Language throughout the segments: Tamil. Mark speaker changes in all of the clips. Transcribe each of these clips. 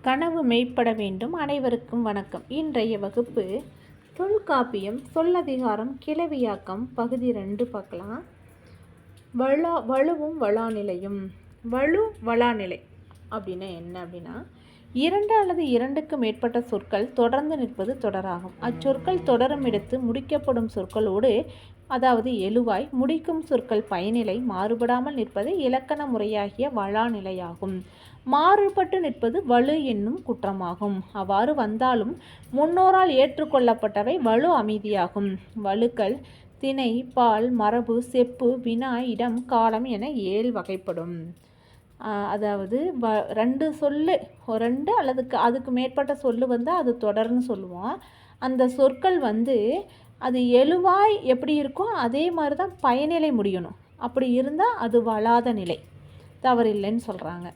Speaker 1: கனவு மெய்ப்பட வேண்டும். அனைவருக்கும் வணக்கம். இன்றைய வகுப்பு தொல்காப்பியம் சொல்லதிகாரம் கிளவியாக்கம் பகுதி ரெண்டு பார்க்கலாம். வளா வலுவும் வளாநிலையும். வலு வளாநிலை அப்படின்னா என்ன அப்படின்னா இரண்டு அல்லது இரண்டுக்கு மேற்பட்ட சொற்கள் தொடர்ந்து நிற்பது தொடராகும். அச்சொற்கள் தொடரும் இடத்து முடிக்கப்படும் சொற்களோடு அதாவது எழுவாய் முடிக்கும் சொற்கள் பயனிலை மாறுபடாமல் நிற்பது இலக்கண முறையாகிய வளாநிலையாகும். மாறுபட்டு நிற்பது வலு என்னும் குற்றமாகும். அவ்வாறு வந்தாலும் முன்னோரால் ஏற்றுக்கொள்ளப்பட்டவை வலு அமைதியாகும். வலுக்கள் திணை பால் மரபு செப்பு வினா இடம் காலம் என ஏழு வகைப்படும். அதாவது வ ரெண்டு சொல்லு ஒரு ரெண்டு அல்லது அதுக்கு மேற்பட்ட சொல்லு வந்து அது தொடர்னு சொல்லுவோம். அந்த சொற்கள் வந்து அது எழுவாய் எப்படி இருக்கோ அதே மாதிரி தான் பயனிலை முடியணும். அப்படி இருந்தால் அது வளாத நிலை. தவறில்லைன்னு சொல்கிறாங்க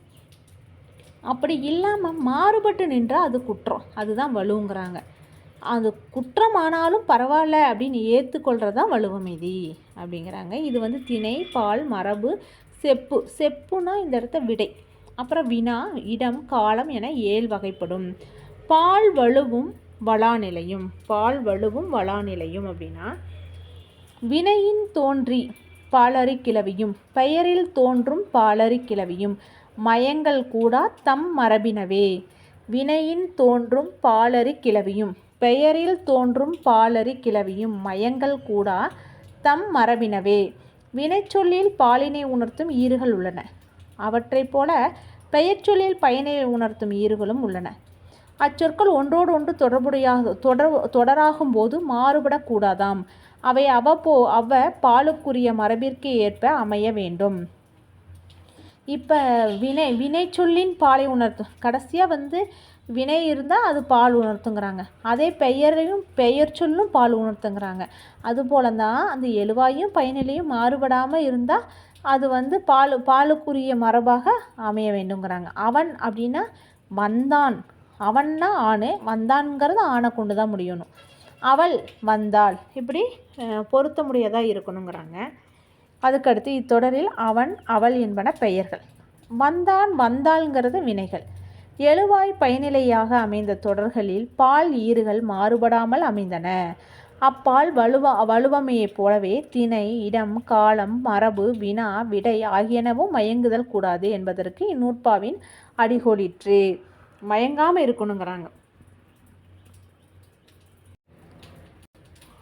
Speaker 1: அப்படி இல்லாமல் மாறுபட்டு நின்றால் அது குற்றம். அதுதான் வலுங்கிறாங்க. அது குற்றமானாலும் பரவாயில்ல அப்படின்னு ஏற்றுக்கொள்கிறது தான் வலுவமைதி அப்படிங்கிறாங்க. இது வந்து திணை பால் மரபு செப்பு. செப்புனா இந்த இடத்த விடை. அப்புறம் வினா இடம் காலம் என ஏழு வகைப்படும். பால் வலுவும் வளாநிலையும் பால் வலுவும் வளாநிலையும் அப்படின்னா வினையின் தோன்றி பாலறி கிளவியும் பெயரில் தோன்றும் பாலறி கிளவியும் மயங்கள் கூடா தம் மரபினவே. வினையின் தோன்றும் பாலறி கிளவியும் பெயரில் தோன்றும் பாலறி கிளவியும் மயங்கள் கூடா தம் மரபினவே. வினைச்சொல்லில் பாலினை உணர்த்தும் ஈறுகள் உள்ளன. அவற்றைப் போல பெயர்ச்சொல்லில் பயனை உணர்த்தும் ஈறுகளும் உள்ளன. அச்சொற்கள் ஒன்றோடு ஒன்று தொடர்புடையாக தொடர் தொடராகும் போது மாறுபடக்கூடாதாம். அவை அவ்வப்போ அவ பாலுக்குரிய மரபிற்கு ஏற்ப அமைய வேண்டும். இப்போ வினை வினை சொல்லின் பாலை உணர்த்தும் கடைசியாக வந்து வினை இருந்தால் அது பால் உணர்த்துங்கிறாங்க. அதே பெயரையும் பெயர் சொல்லும் பால் உணர்த்துங்கிறாங்க. அதுபோல தான் அந்த எழுவாயும் பயனிலையும் மாறுபடாமல் இருந்தால் அது வந்து பால் பாலுக்குரிய மரபாக அமைய வேண்டுங்கிறாங்க. அவன் அப்படின்னா வந்தான். அவன்னா ஆணு வந்தான்ங்கிறது ஆணை கொண்டு தான் முடியணும். அவள் வந்தாள். இப்படி பொருத்த முடியதாக இருக்கணுங்கிறாங்க. அதுக்கடுத்து இத்தொடரில் அவன் அவள் என்பன பெயர்கள். வந்தான் வந்தாள்ங்கிறது வினைகள். எழுவாய் பயனிலையாக அமைந்த தொடர்களில் பால் ஈறுகள் மாறுபடாமல் அமைந்தன. அப்பால் வலுவ வலுவமையைப் போலவே திணை இடம் காலம் மரபு வினா விடை ஆகியனவும் மயங்குதல் கூடாது என்பதற்கு இந்நூற்பாவின் அடிகோலிற்று. மயங்காமல் இருக்கணுங்கிறாங்க.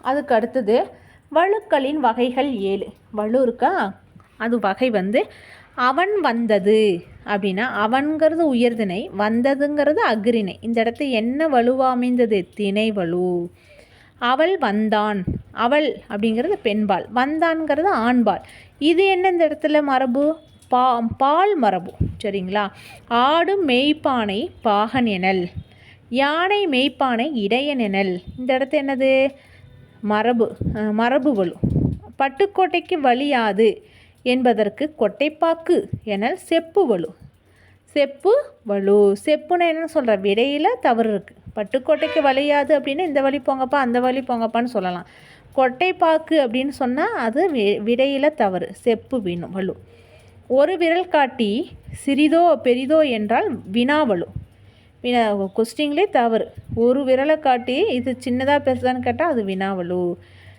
Speaker 1: அதுக்கு அடுத்தது வழுக்களின் வகைகள் ஏழு. வலு இருக்கா? அது வகை வந்து அவன் வந்தது அப்படின்னா அவன்கிறது உயர்திணை வந்ததுங்கிறது அக்ரிணை இந்த இடத்து என்ன வலுவா அமைந்தது? திணை வலு. அவள் வந்தான். அவள் அப்படிங்கிறது பெண்பால். வந்தான்ங்கிறது ஆண்பால். இது என்ன இந்த இடத்துல மரபு? பா பால் மரபு. சரிங்களா? ஆடு மெய்ப்பானை பாகன் எனல். யானை மெய்ப்பானை இடையன் எனல். இந்த இடத்து என்னது? மரபு மரபு வலு பட்டுக்கோட்டைக்கு வழியாது என்பதற்கு கொட்டைப்பாக்கு எனல் செப்பு வலு செப்பு வலு. செப்புன்னு என்ன சொல்கிற விடையில் தவறு இருக்குது பட்டுக்கோட்டைக்கு வழியாது அப்படின்னு இந்த வழி போங்கப்பா அந்த வழி போங்கப்பான்னு சொல்லலாம். கொட்டைப்பாக்கு அப்படின்னு சொன்னால் அது வி விடையில் தவறு. செப்பு வீணும் வலு. ஒரு விரல் காட்டி சிறிதோ பெரிதோ என்றால் வினாவலு. வினா கொஸ்டின்லே தவறு. ஒரு விரலை காட்டி இது சின்னதாக பெருசான்னு கேட்டால் அது வினாவலு.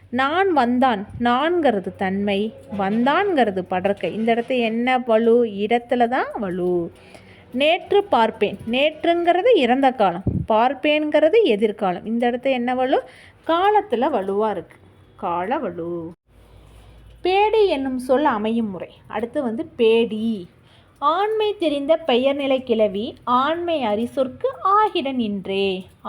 Speaker 1: நான் வந்தான் நான்கிறது தன்மை. வந்தான்கிறது படற்கை. இந்த இடத்த என்ன வலு? இடத்துல தான் வலு. நேற்று பார்ப்பேன். நேற்றுங்கிறது இறந்த காலம். பார்ப்பேன்கிறது எதிர்காலம். இந்த இடத்த என்ன வலு? காலத்தில் வலுவாக இருக்குது கால வலு. பேடி என்னும் சொல் அமையும் முறை. அடுத்து வந்து பேடி. ஆண்மை தெரிந்த பெயர்நிலை கிளவி ஆண்மை அரிசொற்கு ஆகிட நின்றே.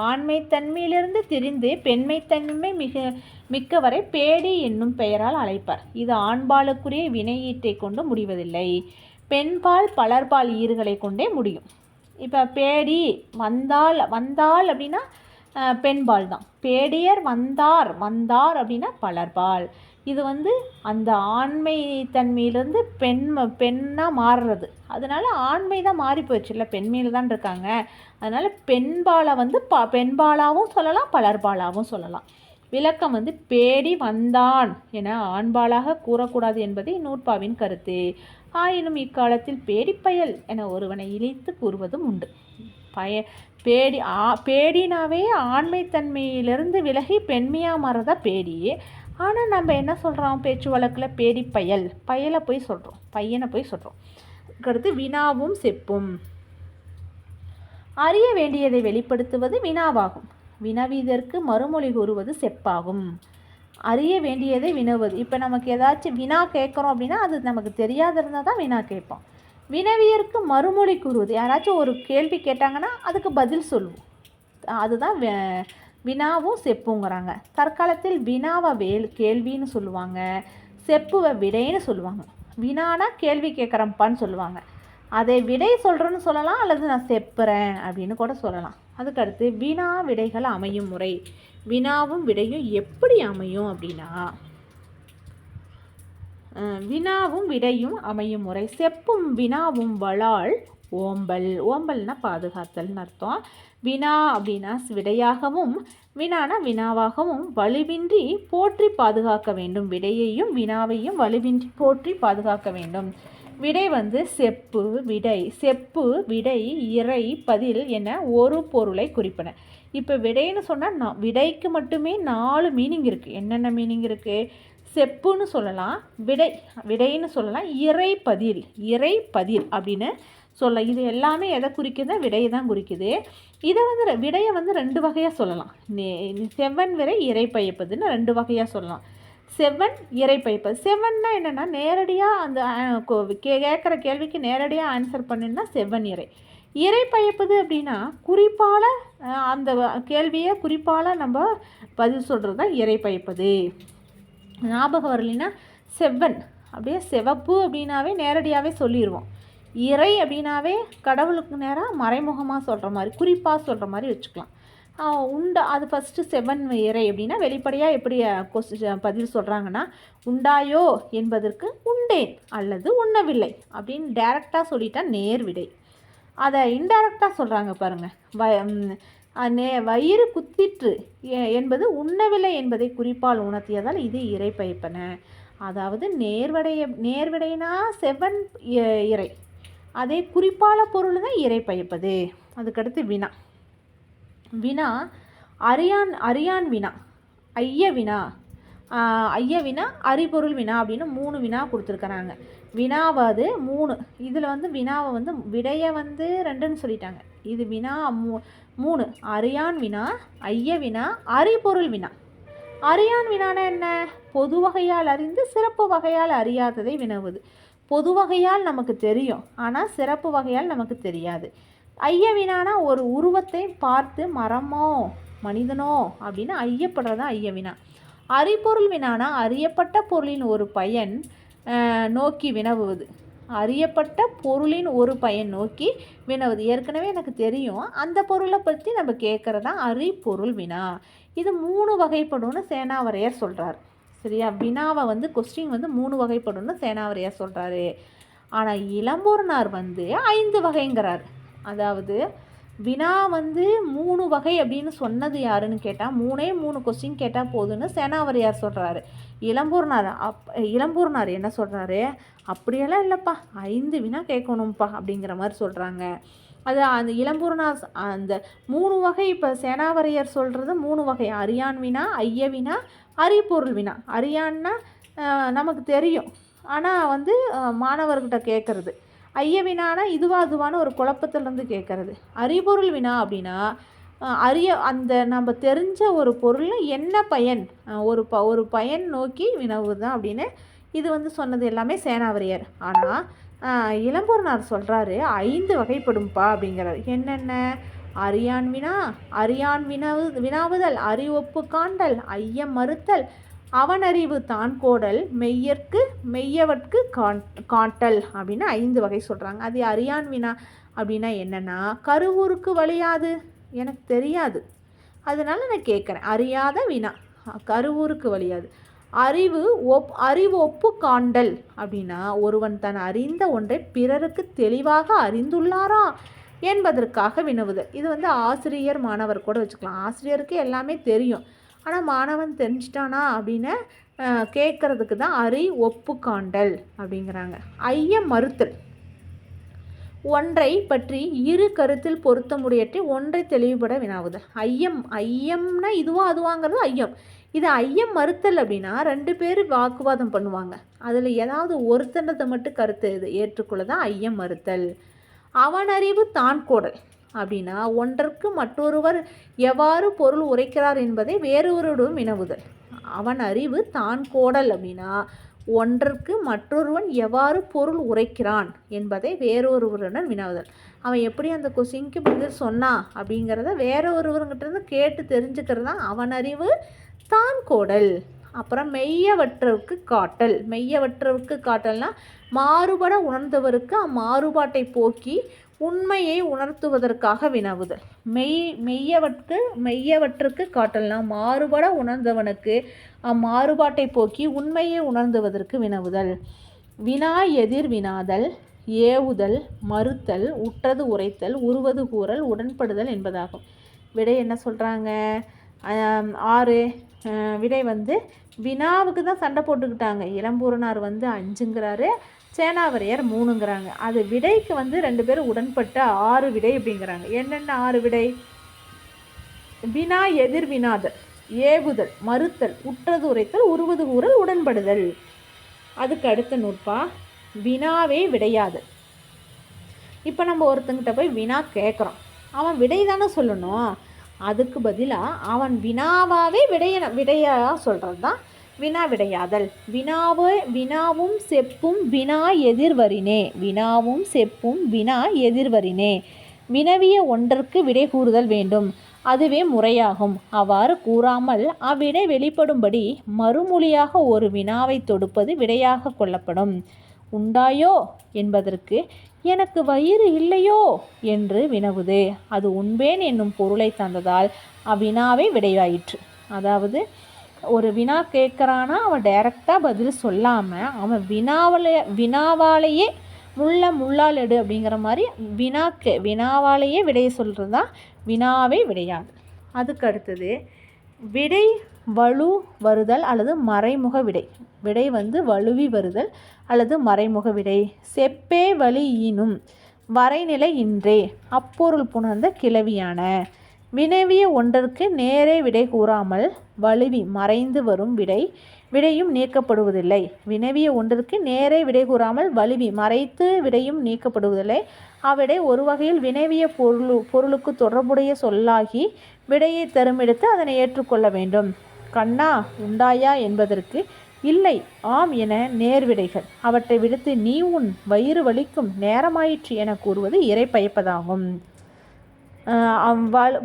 Speaker 1: ஆண்மை தன்மையிலிருந்து திரிந்து பெண்மை தன்மை மிக மிக்கவரை பேடி என்னும் பெயரால் அழைப்பார். இது ஆண்பாலுக்குரிய வினையீட்டை கொண்டு முடிவதில்லை. பெண்பால் பலர்பால் ஈறுகளை கொண்டே முடியும். இப்போ பேடி வந்தால் வந்தால் அப்படின்னா பெண்பால் தான். பேடியர் வந்தார் வந்தார் அப்படின்னா பலர்பால். இது வந்து அந்த ஆண்மை தன்மையிலேருந்து பெண் பெண்ணாக மாறுறது. அதனால் ஆண்மை தான் மாறி போயிடுச்சுல்ல பெண்மையில் தான் இருக்காங்க. அதனால் பெண்பாலை வந்து ப பெண்பாலாகவும் சொல்லலாம் பலர்பாலாகவும் சொல்லலாம். விளக்கம் வந்து பேடி வந்தான் என ஆண்பாலாக கூறக்கூடாது என்பதே நூற்பாவின் கருத்து. ஆயினும் இக்காலத்தில் பேடிப்பயல் என ஒருவனை இழித்து கூறுவதும் உண்டு. பய பேடி ஆ பேடினாவே ஆண்மைத்தன்மையிலிருந்து விலகி பெண்மையாக மாறதா பேடி ஆனால் நம்ம என்ன சொல்கிறோம் பேச்சு வழக்கில் பேடி பயல். பயலை போய் சொல்கிறோம் பையனை போய் சொல்கிறோம் அடுத்து வினாவும் செப்பும். அறிய வேண்டியதை வெளிப்படுத்துவது வினாவாகும். வினவிதற்கு மறுமொழி கூறுவது செப்பாகும். அறிய வேண்டியதை வினவுவது. இப்போ நமக்கு ஏதாச்சும் வினா கேட்குறோம் அப்படின்னா அது நமக்கு தெரியாத இருந்தால் தான் வினா கேட்போம். வினவியருக்கு மறுமொழி கூறுவது. யாராச்சும் ஒரு கேள்வி கேட்டாங்கன்னா அதுக்கு பதில் சொல்லுவோம். அதுதான் வினாவும் செப்புங்கிறாங்க. தற்காலத்தில் வினாவை வேல் கேள்வின்னு சொல்லுவாங்க. செப்புவை விடைன்னு சொல்லுவாங்க. வினானா கேள்வி கேட்குறப்பான்னு சொல்லுவாங்க. அதை விடை சொல்கிறேன்னு சொல்லலாம் அல்லது நான் செப்புறேன் அப்படின்னு கூட சொல்லலாம். அதுக்கடுத்து வினா விடைகள் அமையும் முறை. வினாவும் விடையும் எப்படி அமையும் அப்படின்னா வினாவும் விடையும் அமையும் முறை. செப்பும் வினாவும் வளால் ஓம்பல். ஓம்பல்னா பாதுகாத்தல்னு அர்த்தம். வினா அப்படின்னா விடையாகவும் வினானா வினாவாகவும் வலுவின்றி போற்றி பாதுகாக்க வேண்டும். விடையையும் வினாவையும் வலுவின்றி போற்றி பாதுகாக்க வேண்டும். விடை வந்து செப்பு விடை. செப்பு விடை இறை பதில் என ஒரு பொருளை குறிப்பன. இப்போ விடைன்னு சொன்னால் நான் விடைக்கு மட்டுமே நாலு மீனிங் இருக்குது என்னென்ன மீனிங் இருக்குது செப்புன்னு சொல்லலாம் விடை விடைன்னு சொல்லலாம் இறை பதில். இறை பதில் அப்படின்னு சொல்லலாம் இது எல்லாமே எதை குறிக்குது? விடையை தான் குறிக்குது. இதை வந்து விடையை வந்து ரெண்டு வகையாக சொல்லலாம். நே- செவ்வன் விரை இறை பயப்பதுன்னு ரெண்டு வகையாக சொல்லலாம். செவ்வன் இறை பயப்பது. செவ்வன்னா என்னென்னா நேரடியாக அந்த கே- கேட்குற கேள்விக்கு நேரடியாக ஆன்சர் பண்ணுன்னா செவ்வன் இறை. இறை பயப்பது அப்படின்னா குறிப்பால் அந்த கேள்வியை குறிப்பால் நம்ம பதில் சொல்கிறது தான் இறை பயப்பது. ஞாபகம் வரலைன்னா செவ்வன். அப்படியே சிவப்பு அப்படின்னாவே நேரடியாகவே சொல்லிடுவோம் இறை அப்படின்னாவே கடவுளுக்கு நேராக மறைமுகமாக சொல்கிற மாதிரி குறிப்பாக சொல்கிற மாதிரி வச்சுக்கலாம். உண்டா அது ஃபஸ்ட்டு செவன் இறை அப்படின்னா வெளிப்படையாக எப்படி கொஸ்டி பதில் சொல்கிறாங்கன்னா உண்டாயோ என்பதற்கு உண்டேன் அல்லது உண்ணவில்லை அப்படின்னு டேரெக்டாக சொல்லிட்டா நேர் விடை. அதை இன்டைரக்டாக சொல்கிறாங்க பாருங்கள் வ நே வயிறு குத்திற்று என்பது உண்ணவில்லை என்பதை குறிப்பால் உணர்த்தியதால் இது இறை பயப்பன அதாவது நேர்வடைய நேர்விடைனா செவன் இ- இறை. அதே குறிப்பால பொருள் தான் இறை பயப்பது அதுக்கடுத்து வினா. வினா அரியான் அரியான் வினா ஐய வினா ஐய வினா அறிபொருள் வினா அப்படின்னு மூணு வினா கொடுத்துருக்குறாங்க. வினாவாது மூணு. இதில் வந்து வினாவை வந்து விடையை வந்து ரெண்டுன்னு சொல்லிட்டாங்க. இது வினா மூ மூணு. அரியான் வினா ஐய வினா அறிபொருள் வினா. அரியான் வினானா என்ன? பொது வகையால் அறிந்து சிறப்பு வகையால் அறியாததை வினவுது. பொது வகையால் நமக்கு தெரியும். ஆனால் சிறப்பு வகையால் நமக்கு தெரியாது. ஐயவினானா ஒரு உருவத்தை பார்த்து மரமோ மனிதனோ அப்படின்னு ஐயப்படுறது ஐய வினா அறிபொருள் வினானா அறியப்பட்ட பொருளின் ஒரு பயன் நோக்கி வினவுவது. அறியப்பட்ட பொருளின் ஒரு பயன் நோக்கி வினவுது ஏற்கனவே எனக்கு தெரியும். அந்த பொருளை பற்றி நம்ம கேட்குறதா அறிபொருள் வினா. இது மூணு வகைப்படும்னு சேனாவரையர் சொல்கிறார் சரியா? வினாவை வந்து கொஸ்டின் வந்து மூணு வகைப்படும்னு சேனாவரியா சொல்கிறாரு ஆனால் இளம்பூர்னார் வந்து ஐந்து வகைங்கிறார். அதாவது வினா வந்து மூணு வகை அப்படின்னு சொன்னது யாருன்னு கேட்டால் மூணே மூணு கொஸ்டின் கேட்டால் போதும்னு சேனாவரையார் சொல்கிறாரு இளம்பூர்னார் அப் இளம்பூர்னார் என்ன சொல்கிறாரு அப்படியெல்லாம் இல்லைப்பா ஐந்து வினா கேட்கணும்ப்பா அப்படிங்கிற மாதிரி சொல்கிறாங்க அது அந்த இளம்பூர்ணா அந்த மூணு வகை இப்போ சேனாவரையர் சொல்கிறது மூணு வகை. அரியான் வினா ஐய வினா அறிபொருள் வினா. அரியான்னா நமக்கு தெரியும். ஆனால் வந்து மாணவர்கிட்ட கேட்குறது ஐய வினானா இதுவா அதுவான்னு ஒரு குழப்பத்திலேருந்து கேட்குறது அறிபொருள் வினா அப்படின்னா அரிய அந்த நம்ம தெரிஞ்ச ஒரு பொருளில் என்ன பயன்? ஒரு ப ஒரு பயன் நோக்கி வினவு தான் அப்படின்னு இது வந்து சொன்னது எல்லாமே சேனாவரியர். ஆனால் இளம்பூர்னார் சொல்கிறாரு ஐந்து வகைப்படும்பா அப்படிங்கிறார். என்னென்ன? அறியான் வினா அறியான் வினாவு வினாவுதல் அறிவொப்பு காண்டல் ஐயம் மறுத்தல் அவனறிவு தான் கோடல் மெய்யற்கு மெய்யவற்கு காண் காட்டல் அப்படின்னு ஐந்து வகை சொல்கிறாங்க அது அறியான் வினா அப்படின்னா என்னென்னா கருவூருக்கு வழியாது. எனக்கு தெரியாது. அதனால நான் கேட்குறேன் அறியாத வினா. கருவூருக்கு வழியாது. அறிவு ஒப் அறிவு ஒப்பு காண்டல் அப்படின்னா ஒருவன் தன் அறிந்த ஒன்றை பிறருக்கு தெளிவாக அறிந்துள்ளாரா என்பதற்காக வினவுதல். இது வந்து ஆசிரியர் மாணவர் கூட வச்சுக்கலாம். ஆசிரியருக்கு எல்லாமே தெரியும். ஆனால் மாணவன் தெரிஞ்சிட்டானா அப்படின்னு கேட்குறதுக்கு தான் அறி ஒப்பு காண்டல் அப்படிங்கிறாங்க. ஐயம் மறுத்தல். ஒன்றை பற்றி இரு கருத்தில் பொருத்த முடியற்றி ஒன்றை தெளிவுபட வினாவுதல். ஐயம் ஐயம்னா இதுவா அதுவாங்கிறது ஐயம். இது ஐயம் மறுத்தல் அப்படின்னா ரெண்டு பேர் வாக்குவாதம் பண்ணுவாங்க. அதில் ஏதாவது ஒருத்தனத்தை மட்டும் கருத்து இது ஏற்றுக்கொள்ள தான் ஐயம் மறுத்தல். அவனறிவு தான் கோடல். அப்படின்னா ஒன்றற்கு மற்றொருவர் எவ்வாறு பொருள் உரைக்கிறார் என்பதை வேறொருவரிடம் வினவுதல். அவன் அறிவு தான் கோடல் அப்படின்னா ஒன்றற்கு மற்றொருவன் எவ்வாறு பொருள் உரைக்கிறான் என்பதை வேறொருவருடன் வினவுதல். அவன் எப்படி அந்த கொஸ்டின்க்கு பதில் சொன்னான் அப்படிங்கிறத வேற ஒருவருங்கிட்ட கேட்டு தெரிஞ்சுக்கிறது தான் அவன் அறிவு தான் கோடல் அப்புறம் மெய்யவற்றவுக்கு காட்டல். மெய்யவற்றவுக்கு காட்டல்னா மாறுபட உணர்ந்தவருக்கு அம்மாறுபாட்டை போக்கி உண்மையை உணர்த்துவதற்காக வினவுதல். மெய் மெய்யவற்கு மெய்யவற்றுக்கு காட்டல்னா மாறுபட உணர்ந்தவனுக்கு அம்மாறுபாட்டை போக்கி உண்மையை உணர்ந்துவதற்கு வினவுதல். வினா எதிர் வினாதல் ஏவுதல் மறுத்தல் உற்றது உரைத்தல் உருவது கூறல் உடன்படுதல் என்பதாகும். விடை என்ன சொல்கிறாங்க ஆறு. விடை வந்து வினாவுக்கு தான் சண்டை போட்டுக்கிட்டாங்க. இளம்பூரனார் வந்து அஞ்சுங்கிறாரு சேனாவரையர் மூணுங்கிறாங்க. அது விடைக்கு வந்து ரெண்டு பேரும் உடன்பட்ட ஆறு விடை அப்படிங்கிறாங்க. என்னென்ன ஆறு விடை? வினா எதிர் வினாதல் ஏவுதல் மறுத்தல் உற்றது உரைத்தல் உருவது கூறல் உடன்படுதல். அதுக்கு அடுத்த நூற்பா வினாவே விடையாது இப்போ நம்ம ஒருத்தங்கிட்ட போய் வினா கேட்குறோம் அவன் விடை தானே சொல்லணும்? அதுக்கு பதிலாக அவன் வினாவாகவே விடைய விடையாக சொல்கிறது தான் வினா விடையாதல். வினாவு வினாவும் செப்பும் வினா எதிர்வரினே வினாவும் செப்பும் வினா எதிர்வரினே. வினவிய ஒன்றற்கு விடை கூறுதல் வேண்டும். அதுவே முறையாகும். அவ்வாறு கூறாமல் அவ்விடை வெளிப்படும்படி மறுமொழியாக ஒரு வினாவை தொடுப்பது விடையாக கொள்ளப்படும். உண்டாயோ என்பதற்கு எனக்கு வயிறு இல்லையோ என்று வினவுது. அது உண்பேன் என்னும் பொருளை தந்ததால் அவ்வினாவே விடையாயிற்று. அதாவது ஒரு வினா கேட்குறான்னா அவன் டைரெக்டாக பதில் சொல்லாமல் அவன் வினாவலைய வினாவாலேயே முள்ள முள்ளால் எடு அப்படிங்கிற மாதிரி வினா கே வினாவாலேயே விடையை சொல்கிறது தான் வினாவே விடையாது அதுக்கு அடுத்தது விடை வலு வருதல் அல்லது மறைமுக விடை. விடை வந்து வலுவி வருதல் அல்லது மறைமுக விடை. செப்பே வழி ஈனும் வரைநிலை இன்றே. அப்பொருள் புணர்ந்த கிளவியான. வினவிய ஒன்றிற்கு நேரே விடை கூறாமல் வலுவி மறைந்து வரும் விடை. விடையும் நீக்கப்படுவதில்லை. வினவிய ஒன்றிற்கு நேரே விடை கூறாமல் வலுவி மறைத்து விடையும் நீக்கப்படுவதில்லை. அவ்விடை ஒரு வகையில் வினவிய பொருள் பொருளுக்கு தொடர்புடைய சொல்லாகி விடையை தருமெடுத்து அதனை ஏற்றுக்கொள்ள வேண்டும். கண்ணா உண்டாயா என்பதற்கு இல்லை ஆம் என நேர்விடைகள். அவற்றை விடுத்து நீ உன் வயிறு வலிக்கும் நேரமாயிற்று என கூறுவது இறை பயப்பதாகும்.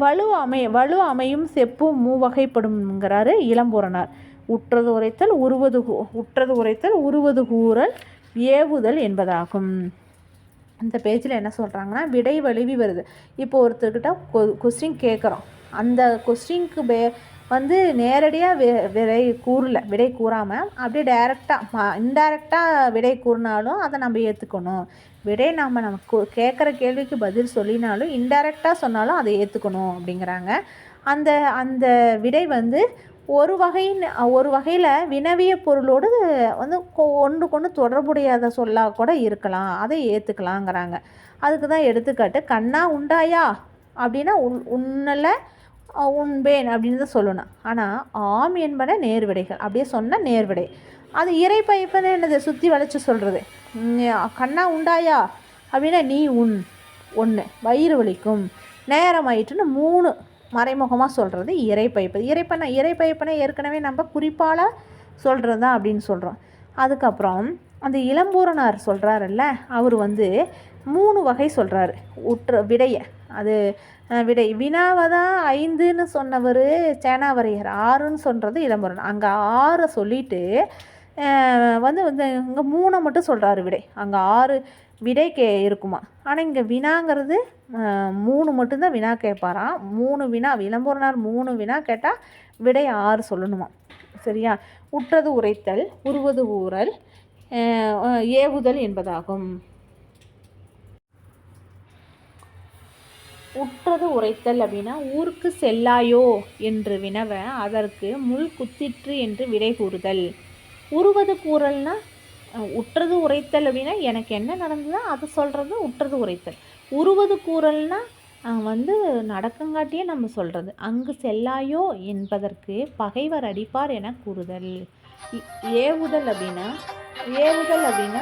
Speaker 1: வலு அமை வலு அமையும் செப்பும் மூவகைப்படும்ங்கிறாரு இளம்பூரனார் உற்றது உரைத்தல் உருவது உற்றது உரைத்தல் உருவது கூறல் ஏவுதல் என்பதாகும். இந்த பேஜில் என்ன சொல்கிறாங்கன்னா விடை வலிவி வருது. இப்போ ஒருத்தர்கிட்ட கொ கொஸ்டின் கேட்குறோம் அந்த கொஸ்டின்க்கு பே வந்து நேரடியாக வி விடை கூறல விடை கூறாமல் அப்படியே டைரெக்டாக இன்டைரக்டாக விடை கூறினாலும் அதை நம்ம ஏற்றுக்கணும் விடை நம்ம நமக்கு கேட்குற கேள்விக்கு பதில் சொல்லினாலும் இன்டைரக்டாக சொன்னாலும் அதை ஏற்றுக்கணும் அப்படிங்கிறாங்க. அந்த அந்த விடை வந்து ஒரு வகையின் ஒரு வகையில் வினவிய பொருளோடு வந்து ஒன்று கொண்டு தொடர்புடையாத சொல்லாக கூட இருக்கலாம். அதை ஏற்றுக்கலாங்கிறாங்க அதுக்கு தான் எடுத்துக்காட்டு கண்ணா உண்டாயா? அப்படின்னா உன் உன்னில் உண்பேன் அப்படின்னு தான் சொல்லணும். ஆனால் ஆம் என்பன நேர்விடைகள். அப்படியே சொன்னால் நேர்விடை. அது இறை பைப்பனை என்னது? சுற்றி வளைச்சி சொல்கிறது கண்ணா உண்டாயா? அப்படின்னா நீ உன் ஒன்று வயிறு வலிக்கும். நேரம் ஆயிட்டுன்னு மூணு மறைமுகமாக சொல்கிறது இறைப்பைப்பு இறைப்பனை பைப்பனை ஏற்கனவே நம்ம குறிப்பால் சொல்கிறது தான் அப்படின்னு சொல்கிறோம் அதுக்கப்புறம் அந்த இளம்பூரனார் சொல்கிறாருல்ல அவர் வந்து மூணு வகை சொல்கிறாரு உற்ற விடையை. அது விடை. வினாவை தான் ஐந்துன்னு சொன்னவர் சேனாவரையர் ஆறுன்னு சொல்கிறது இளம்பரன் அங்கே ஆறை சொல்லிவிட்டு வந்து வந்து இங்கே மூணை மட்டும் சொல்கிறாரு விடை. அங்கே ஆறு விடை கே இருக்குமா. ஆனால் இங்கே வினாங்கிறது மூணு மட்டும்தான் வினா கேட்பாராம். மூணு வினா விளம்பரனார் மூணு வினா கேட்டால் விடை ஆறு சொல்லணுமா சரியா? உற்றது உரைத்தல் உருவது ஊறல் ஏவுதல் என்பதாகும். உற்றது உரைத்தல் அப்படின்னா ஊருக்கு செல்லாயோ? என்று வினவ அதற்கு முள் குத்திற்று என்று விடை கூறுதல். உருவது கூறல்னா உற்றது உரைத்தல் அப்படின்னா எனக்கு என்ன நடந்ததோ அதை சொல்கிறது உற்றது உரைத்தல். உருவது கூறல்னா வந்து நடக்கங்காட்டியே நம்ம சொல்கிறது அங்கு செல்லாயோ? என்பதற்கு பகைவர் அடிப்பார் என கூறுதல். ஏவுதல் அப்படின்னா ஏவுதல் அப்படின்னா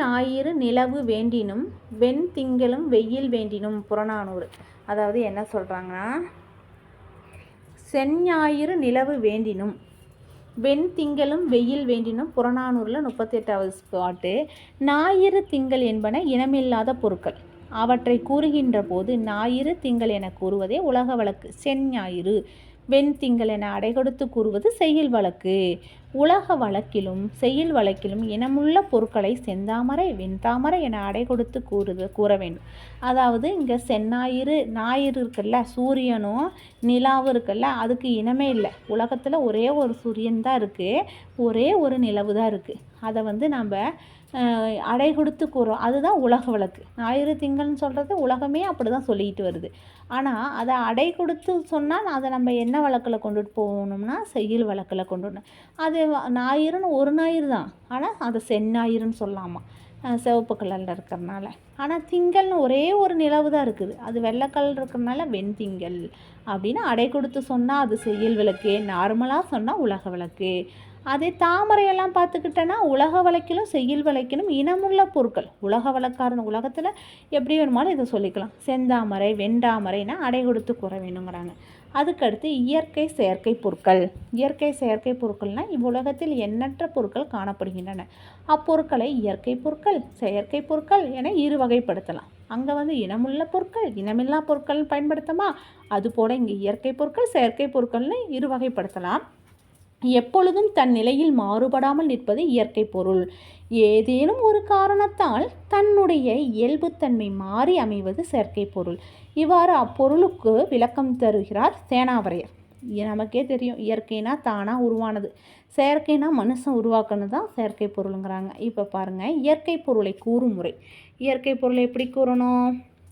Speaker 1: ஞாயிறு நிலவு வேண்டினும் வெண் திங்களும் வெயில் வேண்டினும் புறநானூறு. அதாவது என்ன சொல்கிறாங்கன்னா செஞ்ஞாயிறு நிலவு வேண்டினும் வெண் திங்களும் வெயில் வேண்டினும் புறநானூரில் முப்பத்தெட்டாவது பாட்டு ஞாயிறு திங்கள் என்பன இனமில்லாத பொருட்கள். அவற்றை கூறுகின்ற போது ஞாயிறு திங்கள் என கூறுவதே உலக வழக்கு. செஞ்ஞாயிறு வெண் திங்கள் என அடைகொடுத்து கூறுவது செய்யுள் வழக்கு. உலக வழக்கிலும் செய்யுள் வழக்கிலும் இனமுள்ள பொருட்களை செந்தாமரை வெண்தாமரை என அடை கொடுத்து கூறுது கூற வேண்டும். அதாவது இங்கே செந்நாயிறு ஞாயிறு இருக்குல்ல சூரியனும் நிலாவும் இருக்குல்ல அதுக்கு இனமே இல்லை. உலகத்தில் ஒரே ஒரு சூரியன் தான் இருக்குது ஒரே ஒரு நிலவு தான் இருக்குது அதை வந்து நம்ம அடை கொடுத்து கூறும். அதுதான் உலக வழக்கு. ஞாயிறு திங்கள்னு சொல்கிறது உலகமே அப்படி தான் சொல்லிக்கிட்டு வருது. ஆனால் அதை அடை கொடுத்து சொன்னால் அதை நம்ம என்ன வழக்கில் கொண்டுட்டு போகணும்னா செய்யுள் வழக்கில் கொண்டு வரணும் அது ஞாயிறுன்னு ஒரு ஞாயிறு தான். ஆனால் அதை செந்நாயிறுன்னு சொல்லலாமா சிவப்பு கலரில் இருக்கிறனால ஆனால் திங்கள்னு ஒரே ஒரு நிலவு தான் இருக்குது. அது வெள்ளை கலர் இருக்கிறனால வெண்திங்கள் அப்படின்னு அடை கொடுத்து சொன்னால் அது செய்யுள் விளக்கு நார்மலாக சொன்னால் உலக விளக்கு அதே தாமரையெல்லாம் பார்த்துக்கிட்டேன்னா உலக வழக்கிலும் செய்யுள் வழக்கிலும் இனமுள்ள பொருட்கள். உலக வளக்காரன் உலகத்தில் எப்படி வேணுமாலும் இதை சொல்லிக்கலாம். செந்தாமரை வெண்டாமரைனா அடை கொடுத்து கூற வேணுங்கிறாங்க அதுக்கடுத்து இயற்கை செயற்கை பொருட்கள். இயற்கை செயற்கை பொருட்கள்னால் இவ்வுலகத்தில் எண்ணற்ற பொருட்கள் காணப்படுகின்றன. அப்பொருட்களை இயற்கை பொருட்கள் செயற்கை பொருட்கள் என இரு வகைப்படுத்தலாம். அங்கே வந்து இனமுள்ள பொருட்கள் இனமில்லா பொருட்கள் பயன்படுத்தமா? அதுபோல் இங்கே இயற்கை பொருட்கள் செயற்கை பொருட்கள்னு இரு வகைப்படுத்தலாம். எப்பொழுதும் தன் நிலையில் மாறுபடாமல் நிற்பது இயற்கை பொருள். ஏதேனும் ஒரு காரணத்தால் தன்னுடைய இயல்புத்தன்மை மாறி அமைவது செயற்கை பொருள். இவ்வாறு அப்பொருளுக்கு விளக்கம் தருகிறார் சேனாவரையர். நமக்கே தெரியும் இயற்கைனா தானாக உருவானது. செயற்கைனா மனுஷன் உருவாக்குனது தான் செயற்கை பொருளுங்கிறாங்க. இப்போ பாருங்கள் இயற்கை பொருளை கூறும் முறை. இயற்கை பொருளை எப்படி கூறணும்?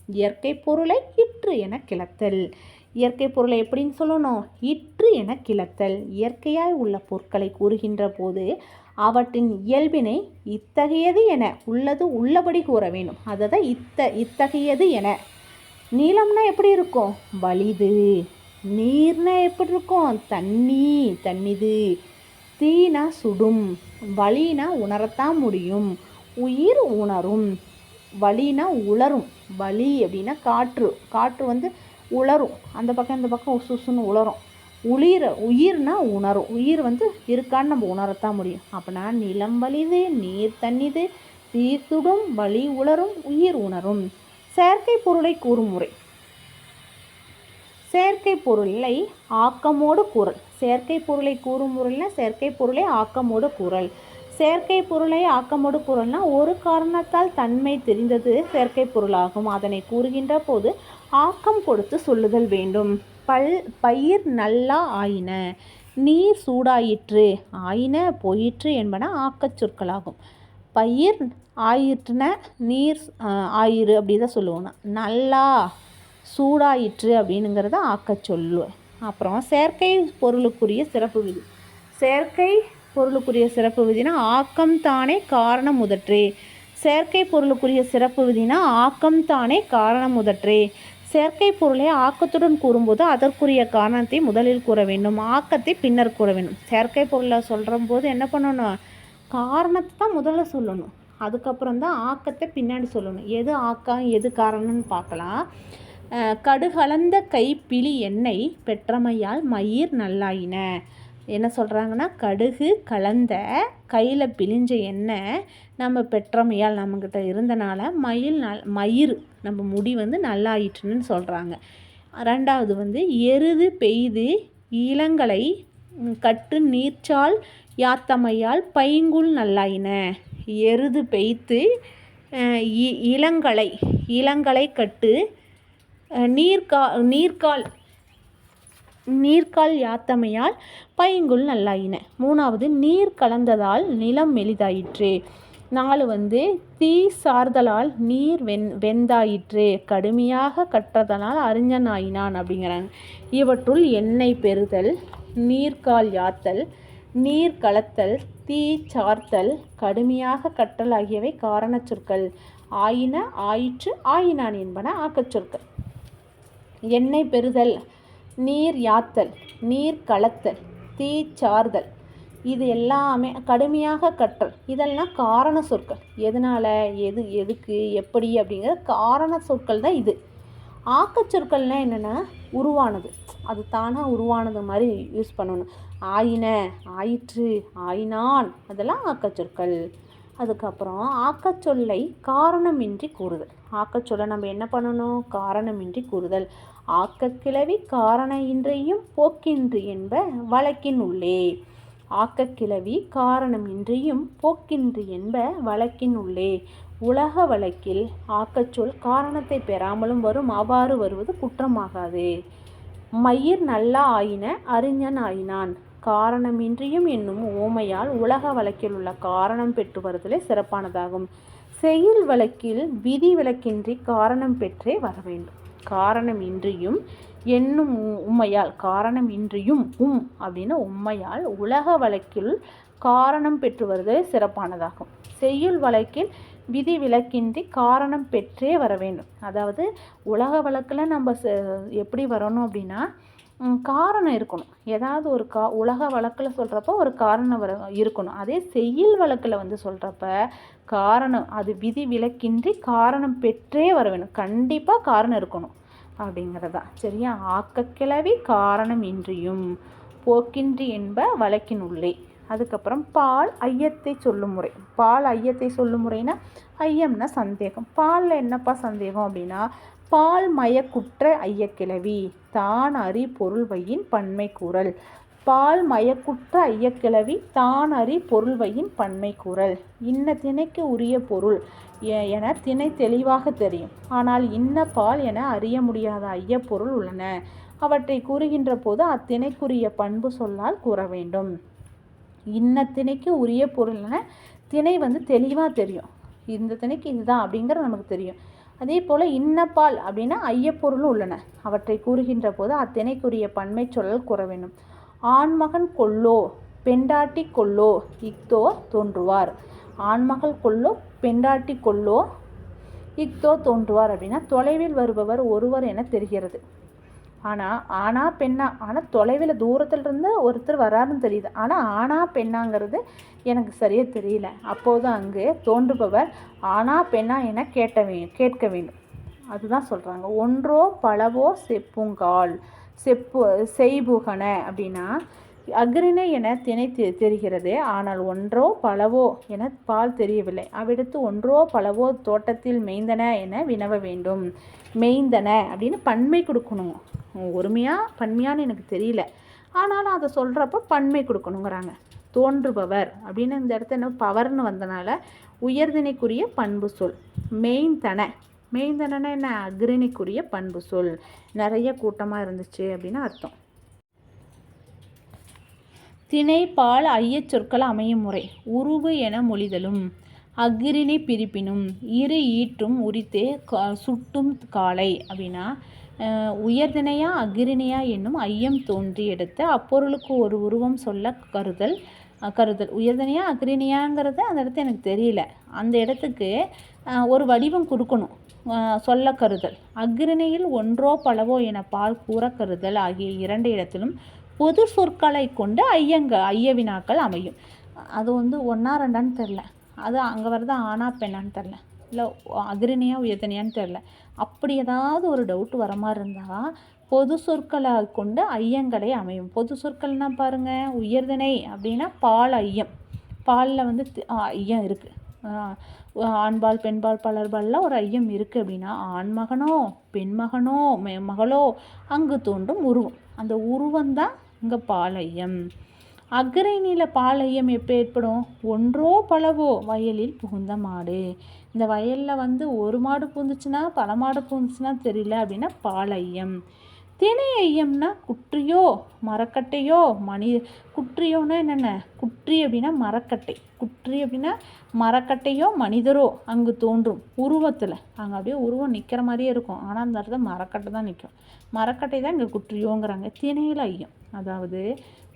Speaker 1: இயற்கை பொருளை இற்று என கிளத்தல். இயற்கை பொருளை எப்படின்னு சொல்லணும்? இற்று என கிளத்தல். இயற்கையாய் உள்ள பொருட்களை கூறுகின்ற போது அவற்றின் இயல்பினை இத்தகையது என உள்ளது உள்ளபடி கூற வேண்டும். அதை தான் இத்த இத்தகையது என. நீளம்னா எப்படி இருக்கும்? வலிது. நீர்னா எப்படி இருக்கும்? தண்ணி தண்ணிது. தீனா சுடும். வலினா உணரத்தான் முடியும். உயிர் உணரும். வலினா உளரும் வலி அப்படின்னா காற்று. காற்று வந்து உலரும். அந்த பக்கம் இந்த பக்கம் உசு உசுன்னு உலரும். உளிர உயிர்னா உணரும். உயிர் வந்து இருக்கான்னு நம்ம உணரத்தான் முடியும். அப்போனா நிலம் வலிது நீர் தண்ணிது தீர்த்துடும் வழி வலி உலரும் உயிர் உணரும். செயற்கை பொருளை கூறும் முறை. செயற்கை பொருளை ஆக்கமோடு கூறல். செயற்கை பொருளை கூறும் முறையில் செயற்கை பொருளை ஆக்கமோடு கூறல். செயற்கை பொருளை ஆக்கமோடு பொருள்னா ஒரு காரணத்தால் தன்மை தெரிந்தது செயற்கை பொருளாகும். அதனை கூறுகின்ற போது ஆக்கம் கொடுத்து சொல்லுதல் வேண்டும். பல் பயிர் நல்லா ஆயின நீர் சூடாயிற்று. ஆயின போயிற்று என்பன ஆக்கச் சொற்களாகும். பயிர் ஆயிற்றுன நீர் ஆயிரு அப்படி தான் சொல்லுவோம். நல்லா சூடாயிற்று அப்படின்னுங்கிறத ஆக்கச் சொல்லு அப்புறம் செயற்கை பொருளுக்குரிய சிறப்பு விதி. செயற்கை பொருளுக்குரிய சிறப்பு விதினா ஆக்கம் தானே காரணம் முதற்றே. செயற்கை பொருளுக்குரிய சிறப்பு விதினா ஆக்கம் தானே காரணம் முதற்றே. செயற்கை பொருளை ஆக்கத்துடன் கூறும்போது அதற்குரிய காரணத்தை முதலில் கூற வேண்டும். ஆக்கத்தை பின்னர் கூற வேண்டும். செயற்கை பொருளை சொல்கிற போது என்ன பண்ணணும்? காரணத்தை தான் முதல்ல சொல்லணும். அதுக்கப்புறம் தான் ஆக்கத்தை பின்னாடி சொல்லணும். எது ஆக்கம் எது காரணம்னு பார்க்கலாம். கடுகலந்த கைப்பிழி எண்ணெய் பெற்றமையால் மயிர் நல்லாயின. என்ன சொல்கிறாங்கன்னா கடுகு கலந்த கையில் பிழிஞ்ச எண்ணெய் நம்ம பெற்றமையால் நம்மக்கிட்ட இருந்தனால மயில் நல் மயிர் நம்ம முடி வந்து நல்லாயிற்றுன்னு சொல்கிறாங்க ரெண்டாவது வந்து எருது பெய்து இளங்கலை கட்டு நீர்ச்சால் யாத்தமையால் பைங்குள் நல்லாயின. எருது பெய்த்து இ- இளங்கலை இளங்கலை கட்டு நீர்கா நீர்க்கால் நீர்க்கால் யாத்தமையால் பைங்குள் நல்லாயின. மூணாவது நீர் கலந்ததால் நிலம் மெலிதாயிற்று நாலு வந்து தீ சார்தலால் நீர் வெந் வெந்தாயிற்று. கடுமையாக கற்றதனால் அறிஞன் ஆயினான் அப்படிங்கிறாங்க. இவற்றுள் எண்ணெய் பெறுதல் நீர்க்கால் யாத்தல் நீர் கலத்தல் தீ சார்த்தல் கடுமையாக கற்றல் ஆகியவை காரணச் சொற்கள். ஆயின ஆயிற்று ஆயினான் என்பன ஆக்கச் சொற்கள். எண்ணெய் பெறுதல் நீர் யாத்தல் நீர் கலத்தல் தீ சார்தல். இது எல்லாமே கடுமையாக கற்றல். இதெல்லாம் காரண சொற்கள். எதனால் எது எதுக்கு எப்படி அப்படிங்கிற காரண சொற்கள் தான் இது. ஆக்கச்சொற்கள்னால் என்னென்னா உருவானது. அது தானாக உருவானது மாதிரி யூஸ் பண்ணணும். ஆயின ஆயிற்று ஆயினான். அதெல்லாம் ஆக்கச்சொற்கள் அதுக்கப்புறம் ஆக்கச்சொல்லை காரணமின்றி கூறுதல். ஆக்கச்சொல்லை நம்ம என்ன பண்ணணும்? காரணமின்றி கூறுதல். ஆக்கக்கிளவி காரண இன்றியும் போக்கின்றி என்ப வழக்கின் உள்ளே. ஆக்கக்கிளவி காரணமின்றியும் போக்கின்றி என்ப வழக்கின் உள்ளே. உலக வழக்கில் ஆக்கச்சொல் காரணத்தை பெறாமலும் வரும் அவ்வாறு வருவது குற்றமாகாது. மயிர் நல்லா ஆயின அறிஞன் ஆயினான். காரணமின்றியும் என்னும் ஓமையால் உலக வழக்கில் உள்ள காரணம் பெற்று வருதலே சிறப்பானதாகும். செயல் வழக்கில் விதி விலக்கின்றி காரணம் பெற்றே வர வேண்டும். காரணம் இன்றியும் என்னும் உ- உம்மையால் காரணம் இன்றியும் உம் அப்படின்னு உம்மையால் உலக வழக்கில் காரணம் பெற்று வருதலே சிறப்பானதாகும். செய்யுள் வழக்கில் விதி விலக்கின்றி காரணம் பெற்றே வர வேண்டும். அதாவது உலக வழக்கில் நம்ம எப்படி வரணும் அப்படின்னா காரணம் இருக்கணும். ஏதாவது ஒரு கா உலக வழக்கில் சொல்கிறப்ப ஒரு காரணம் வர இருக்கணும். அதே செய்யுள் வழக்கில் வந்து சொல்கிறப்ப காரணம். அது விதி விலக்கின்றி காரணம் பெற்றே வர வேணும். கண்டிப்பாக காரணம் இருக்கணும் அப்படிங்கிறதா. சரியா? ஆக்கக்கிளவி காரணம் இன்றியும் போக்கின்றி என்ப வழக்கின் உள்ளே. அதுக்கப்புறம் பால் ஐயத்தை சொல்லும் முறை. பால் ஐயத்தை சொல்லும் முறைனா ஐயம்னா சந்தேகம். பாலில் என்னப்பா சந்தேகம் அப்படின்னா பால் மயக்குற்ற ஐயக்கிளவி தான் அறி பொருள்வையின் பன்மை கூறல். பால் மயக்குற்ற ஐயக்கிளவி தான் அறி பொருள்வையின் பன்மை குரல் இன்ன திணைக்கு உரிய பொருள் என திணை தெளிவாக தெரியும். ஆனால் இன்ன பால் என அறிய முடியாத ஐயப்பொருள் உள்ளன. அவற்றை கூறுகின்ற போது அத்திணைக்குரிய பண்பு சொல்லால் கூற வேண்டும். இன்ன திணைக்கு உரிய பொருள்ன திணை வந்து தெளிவாக தெரியும். இந்த திணைக்கு இதுதான் அப்படிங்கிறது நமக்கு தெரியும். அதே போல் இன்னப்பால் அப்படின்னா ஐயப்பொருளும் உள்ளன. அவற்றை கூறுகின்ற போது அத்திணைக்குரிய பன்மை சொல்லல் கூற வேண்டும். ஆண்மகன் கொல்லோ பெண்டாட்டி கொல்லோ இக்தோ தோன்றுவார். ஆண்மகள் கொல்லோ பெண்டாட்டி கொல்லோ இக்தோ தோன்றுவார் அப்படின்னா தொலைவில் வருபவர் ஒருவர் என தெரிகிறது. ஆனால் ஆனா பெண்ணா? ஆனால் தொலைவில் தூரத்தில் இருந்து ஒருத்தர் வராருன்னு தெரியுது. ஆனால் ஆனா பெண்ணாங்கிறது எனக்கு சரியாக தெரியல. அப்போது அங்கு தோன்றுபவர் ஆனா பெண்ணா என கேட்ட வே கேட்க வேண்டும். அதுதான் சொல்கிறாங்க ஒன்றோ பலவோ செப்புங்கால். செப்பு செய்புகன அப்படின்னா அக்ரிணை என திணை தெ- தெரிகிறது. ஆனால் ஒன்றோ பலவோ என பால் தெரியவில்லை. அவ்விடத்து ஒன்றோ பலவோ தோட்டத்தில் மேய்ந்தன என வினவ வேண்டும். மேய்ந்தன அப்படின்னு பன்மை கொடுக்கணும். ஒருமையாக பன்மையான்னு எனக்கு தெரியல. ஆனாலும் அதை சொல்கிறப்ப பன்மை கொடுக்கணுங்கிறாங்க. தோன்றுபவர் அப்படின்னு இந்த இடத்த என்ன பவர்னு வந்தனால உயர்தினைக்குரிய பண்பு சொல். மேய்ந்தன. மேய்ந்தனன்னா என்ன? அக்ரிணிக்குரிய பண்பு சொல். நிறைய கூட்டமாக இருந்துச்சு அப்படின்னு அர்த்தம். திணை பால் ஐயச் சொற்கள் அமையும் முறை. உருவு என மொழிதலும். அக்ரிணி பிரிப்பினும். இரு ஈற்றும் உரித்தே சுட்டும் காலை அப்படின்னா உயர்தினையா உயர்திணையா என்னும் ஐயம் தோன்றி எடுத்து அப்பொருளுக்கு ஒரு உருவம் சொல்ல கருதல் கருதல். உயர்தனையா அக்ரிணியாங்கிறது அந்த இடத்து எனக்கு தெரியல. அந்த இடத்துக்கு ஒரு வடிவம் கொடுக்கணும். சொல்ல கருதல் அஃறிணையில் ஒன்றோ பலவோ என பால் கூற கருதல் ஆகிய இரண்டு இடத்திலும் பொது சொற்களை கொண்டு ஐயங்க ஐய வினாக்கள் அமையும். அது வந்து ஒன்றா ரெண்டான்னு தெரில அது அங்கே வரது ஆனா பெண்ணான்னு தெரில இல்லை அக்ரிணியா உயர்த்தனையான்னு தெரில அப்படி ஏதாவது ஒரு டவுட் வர மாதிரி இருந்தால் பொது சொற்களை கொண்டு ஐயங்களை அமையும். பொது சொற்கள்னால் பாருங்கள் உயர்தனை அப்படின்னா பால் ஐயம். பாலில் வந்து ஐயம் இருக்குது ஆண்பால் பெண்பால் பலர்பாலில் ஒரு ஐயம் இருக்குது அப்படின்னா ஆண்மகனோ பெண்மகனோ மகளோ அங்கு தோன்றும் உருவம். அந்த உருவம்தான் இங்கே பாலையம் அக்கரை நீல பாலையம் எப்போ ஏற்படும்? ஒன்றோ பலவோ வயலில் புகுந்த மாடு. இந்த வயலில் வந்து ஒரு மாடு பூந்துச்சுன்னா பல மாடு பூந்துச்சுன்னா தெரியல அப்படின்னா பாலையம் தினை ஐயம்னா குற்றியோ மரக்கட்டையோ மணி குற்றியோன்னா என்னென்ன? குற்றி அப்படின்னா மரக்கட்டை. குற்றி அப்படின்னா மரக்கட்டையோ மனிதரோ அங்கு தோன்றும் உருவத்தில். அங்கே அப்படியே உருவம் நிற்கிற மாதிரியே இருக்கும். ஆனால் அந்த இடத்துல மரக்கட்டை தான் நிற்கும் மரக்கட்டை தான் இங்கே குற்றியோங்கிறாங்க. திணையில் ஐயம். அதாவது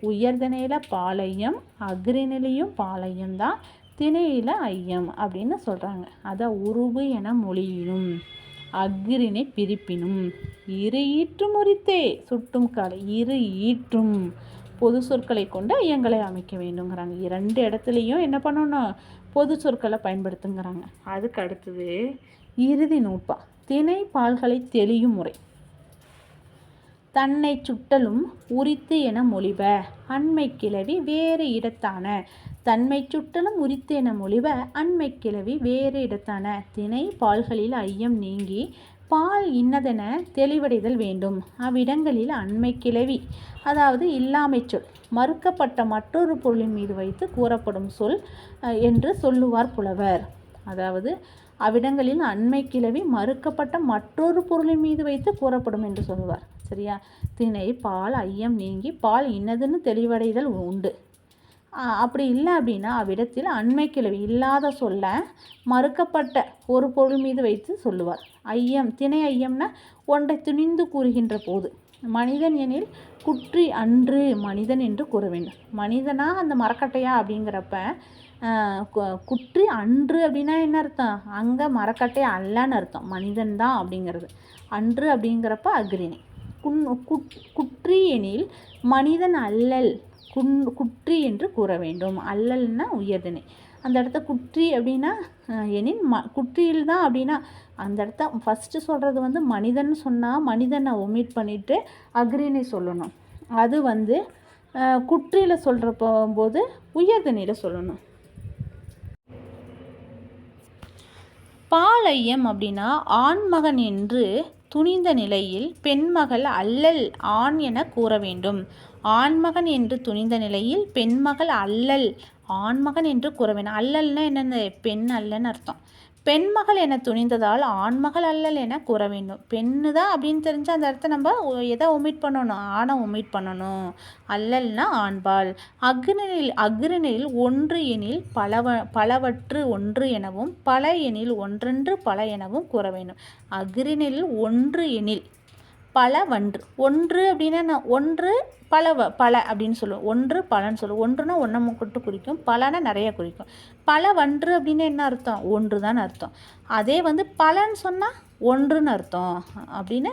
Speaker 1: உயர்திணையில் பாளையம் அக்ரிநிலையும் பாளையம் தான் திணையில் ஐயம் அப்படின்னு சொல்கிறாங்க அதான் உருவு என மொழியினும் அஃறினை பிரிப்பினும் இரு ஈற்றும் உரித்தே சுட்டும் காலை இரு ஈற்றும் பொது சொற்களை கொண்டு ஐயங்களை அமைக்க வேண்டுங்கிறாங்க. இரண்டு இடத்துலையும் என்ன பண்ணணும்? பொது சொற்களை பயன்படுத்துங்கிறாங்க. அதுக்கு அடுத்தது இறுதி நூற்பா திணை பால்களை தெளியும் முறை. தன்னை சுட்டலும் உரித்து என மொழிப அண்மை கிளவி வேறு இடத்தான தன்மை சுட்டலும் உரித்தேன என அண்மை கிளவி வேறு இடத்தான திணை பால்களில் ஐயம் நீங்கி பால் இன்னதென தெளிவடைதல் வேண்டும். அவ்விடங்களில் அண்மை கிளவி அதாவது இல்லாமை சொல் மறுக்கப்பட்ட மற்றொரு பொருளின் மீது வைத்து கூறப்படும் சொல் என்று சொல்லுவார் புலவர். அதாவது அவ்விடங்களில் அண்மை கிளவி மறுக்கப்பட்ட மற்றொரு பொருளின் மீது வைத்து கூறப்படும் என்று சொல்லுவார். சரியா? திணை பால் ஐயம் நீங்கி பால் இன்னதுன்னு தெளிவடைதல் உண்டு. அப்படி இல்லை அப்படின்னா அவ்விடத்தில் அண்மை கிளவி இல்லாத சொல்ல மறுக்கப்பட்ட ஒரு பொருள் மீது வைத்து சொல்லுவார். ஐயம் திணை ஐயம்னா ஒன்றை துணிந்து கூறுகின்ற போது. மனிதன் எனில் குற்றி அன்று மனிதன் என்று கூற வேண்டும். மனிதனா அந்த மரக்கட்டையா அப்படிங்கிறப்ப கு- குற்றி அன்று அப்படின்னா என்ன அர்த்தம்? அங்கே மரக்கட்டை அல்லன்னு அர்த்தம். மனிதன் தான் அப்படிங்கிறது. அன்று அப்படிங்கிறப்ப அக்ரிணை குன் குட் குற்றி எனில் மனிதன் அல்லல். குன் குற்றி என்று கூற வேண்டும். அல்லல்னா உயர்திணை. அந்த இடத்த குற்றி அப்படின்னா எனின் ம குற்றியில் தான் அப்படின்னா அந்த இடத்த ஃபஸ்ட்டு சொல்கிறது வந்து மனிதன் சொன்னால் மனிதனை ஒமிட் பண்ணிவிட்டு அக்ரினை சொல்லணும். அது வந்து குற்றியில் சொல்கிற போது உயர்திணையில் சொல்லணும். பாலையம் அப்படின்னா ஆண்மகன் என்று துணிந்த நிலையில் பெண்மகள் அல்லல் ஆண் என கூற வேண்டும். ஆண்மகன் என்று துணிந்த நிலையில் பெண்மகள் அல்லல். ஆண்மகன் என்று கூற அல்லல்னா என்னென்ன? பெண் அல்லன்னு அர்த்தம். பெண்மகள் என துணிந்ததால் ஆண்மகள் அல்லல் என கூற வேண்டும் பெண்ணு தான் அப்படின்னு தெரிஞ்சு அந்த இடத்த நம்ம எதை ஒமிட் பண்ணணும்? ஆணை ஒமிட் பண்ணணும். அல்லல்னா ஆண்பால். அக்னில் அக்ரிணில் ஒன்று எனில் பலவ பலவற்று ஒன்று எனவும் பல எனில் ஒன்றென்று பல எனவும் கூற வேண்டும் அக்ரிணில் ஒன்று எனில் பலவன்று ஒன்று அப்படின்னா நான் ஒன்று வ பல அப்படின்னு சொல்லுவோம். ஒன்று பலன்னு சொல்லுவோம். ஒன்றுனா ஒன்றை மட்டும் குறிக்கும். பலனா நிறைய குறிக்கும். பல வன்று அப்படின்னு என்ன அர்த்தம்? ஒன்று தான் அர்த்தம். அதே வந்து பலன்னு சொன்னால் ஒன்றுன்னு அர்த்தம். அப்படின்னு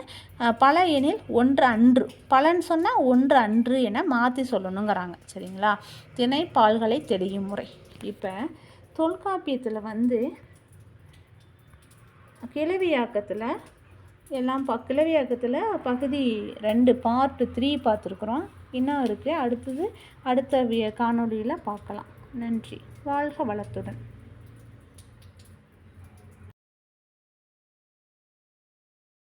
Speaker 1: பல எனில் ஒன்று அன்று. பலன் சொன்னால் ஒன்று அன்று என மாற்றி சொல்லணுங்கிறாங்க. சரிங்களா? திணை பால்களை தெரியும் முறை. இப்போ தொல்காப்பியத்தில் வந்து கிளவியாக்கத்தில் எல்லாம் ப கிளவியாக்கத்தில் பகுதி ரெண்டு பார்ட்டு த்ரீ பார்த்துருக்குறோம். இன்னும் இருக்குது அடுத்தது அடுத்த காணொலியில் பார்க்கலாம். நன்றி. வாழ்க வளத்துடன்.